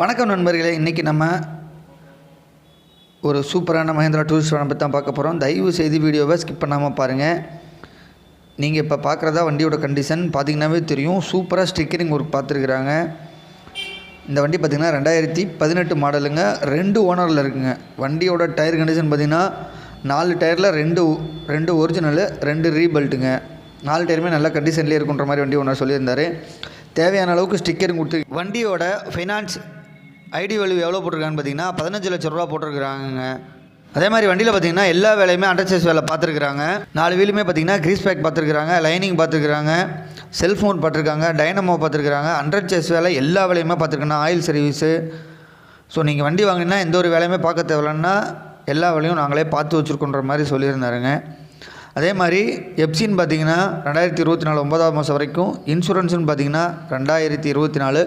வணக்கம் நண்பர்களே இன்றைக்கி நம்ம ஒரு சூப்பரான மஹேந்திரா டூரிஸ்ட் வேனை பற்றி தான் பார்க்க போகிறோம் தயவு செய்து வீடியோவை ஸ்கிப் பண்ணாமல் பாருங்கள் நீங்கள் இப்போ பார்க்குறதா வண்டியோட கண்டிஷன் பார்த்தீங்கன்னாவே தெரியும் சூப்பராக ஸ்டிக்கரிங் ஒர்க் பார்த்துருக்குறாங்க. இந்த வண்டி பார்த்திங்கன்னா ரெண்டாயிரத்தி பதினெட்டு மாடலுங்க. ரெண்டு ஓனரில் இருக்குங்க. வண்டியோட டயர் கண்டிஷன் பார்த்திங்கன்னா நாலு டயரில் ரெண்டு ரெண்டு ஒரிஜினலு ரெண்டு ரீபெல்ட்டுங்க நாலு டயருமே நல்ல கண்டிஷன்லேயே இருக்குன்ற மாதிரி வண்டி ஓனர் சொல்லியிருந்தார். தேவையான அளவுக்கு ஸ்டிக்கரும் கொடுத்து வண்டியோட ஃபைனான்ஸ் ஐடி வேல்யூ எவ்வளோ போட்டிருக்கான்னு பார்த்தீங்கன்னா பதினஞ்சு லட்ச ரூபா போட்டிருக்கிறாங்க அதே மாதிரி வண்டியில் பார்த்தீங்கன்னா எல்லா வேலையுமே அண்டர்சைஸ் வேலை பார்த்துருக்குறாங்க. நாலு வீலுமே பார்த்தீங்கன்னா கிரீஸ் பேக் பார்த்துருக்குறாங்க லைனிங் பார்த்துருக்குறாங்க செல்ஃபோன் பார்த்துருக்காங்க டைனமோ பார்த்துருக்குறாங்க அண்டர்சைஸ் வேலை எல்லா வேலையுமே பார்த்துருக்குன்னா ஆயில் சர்வீஸு ஸோ நீங்கள் வண்டி வாங்கினா எந்த ஒரு வேலையுமே பார்க்க தேவையில்லன்னா எல்லா வேலையும் நாங்களே பார்த்து வச்சுருக்கோன்ற மாதிரி சொல்லியிருந்தாருங்க. அதே மாதிரி எப்சின்னு பார்த்தீங்கன்னா ரெண்டாயிரத்தி இருபத்தி நாலு ஒன்பதாம் மாதம் வரைக்கும் இன்சூரன்ஸுன்னு பார்த்தீங்கன்னா ரெண்டாயிரத்தி இருபத்தி நாலு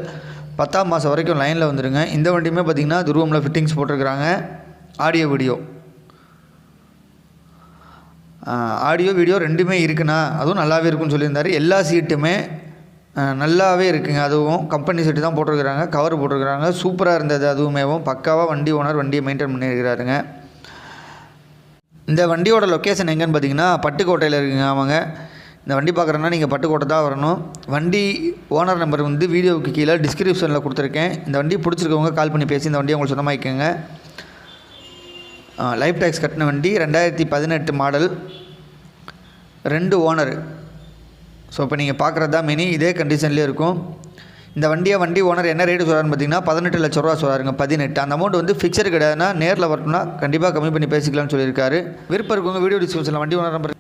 பத்தாம் மாதம் வரைக்கும் லைனில் வந்துடுங்க இந்த வண்டியுமே பார்த்தீங்கன்னா துருவமில் ஃபிட்டிங்ஸ் போட்டிருக்கிறாங்க. ஆடியோ வீடியோ ஆடியோ வீடியோ ரெண்டுமே இருக்குண்ணா. அதுவும் நல்லாவே இருக்குன்னு சொல்லியிருந்தாரு. எல்லா சீட்டுமே நல்லாவே இருக்குங்க. அதுவும் கம்பெனி சீட்டு தான் போட்டிருக்கிறாங்க. கவர் போட்டிருக்கிறாங்க. சூப்பராக இருந்தது அதுவுமேவும். பக்காவாக வண்டி ஓனர் வண்டியை மெயின்டைன் பண்ணியிருக்கிறாருங்க. இந்த வண்டியோட லொக்கேஷன் எங்கேன்னு பார்த்தீங்கன்னா பட்டுக்கோட்டையில் இருக்குங்க அவங்க. இந்த வண்டி பார்க்குறேன்னா நீங்கள் பட்டுக்கோட்டை தான் வரணும். வண்டி ஓனர் நம்பர் வந்து வீடியோவுக்கு கீழே டிஸ்கிரிப்ஷனில் கொடுத்துருக்கேன். இந்த வண்டி பிடிச்சிருக்கவங்க கால் பண்ணி பேசி இந்த வண்டியை உங்களுக்கு சொந்தமாக்கிக்கோங்க லைஃப் டேக்ஸ் கட்டின வண்டி ரெண்டாயிரத்தி பதினெட்டு மாடல் ரெண்டு ஓனர் ஸோ இப்போ நீங்கள் பார்க்குறது தான் மினி இதே கண்டிஷன்லேயே இருக்கும். இந்த வண்டியை வண்டி ஓனர் என்ன ரேட்டு சொல்கிறாருன்னு பார்த்தீங்கன்னா பதினெட்டு லட்ச ரூபா சொல்கிறாருங்க பதினெட்டு. அந்த அமௌண்ட் வந்து ஃபிக்ஸடு கிடையாதுன்னா நேரில் வரணும்னா கண்டிப்பாக கம்மி பண்ணி பேசிக்கலாம்னு சொல்லியிருக்காரு. விருப்பம் இருக்கவங்க வீடியோ டிஸ்கிரிப்ஷனில் வண்டி ஓனர் நம்பர்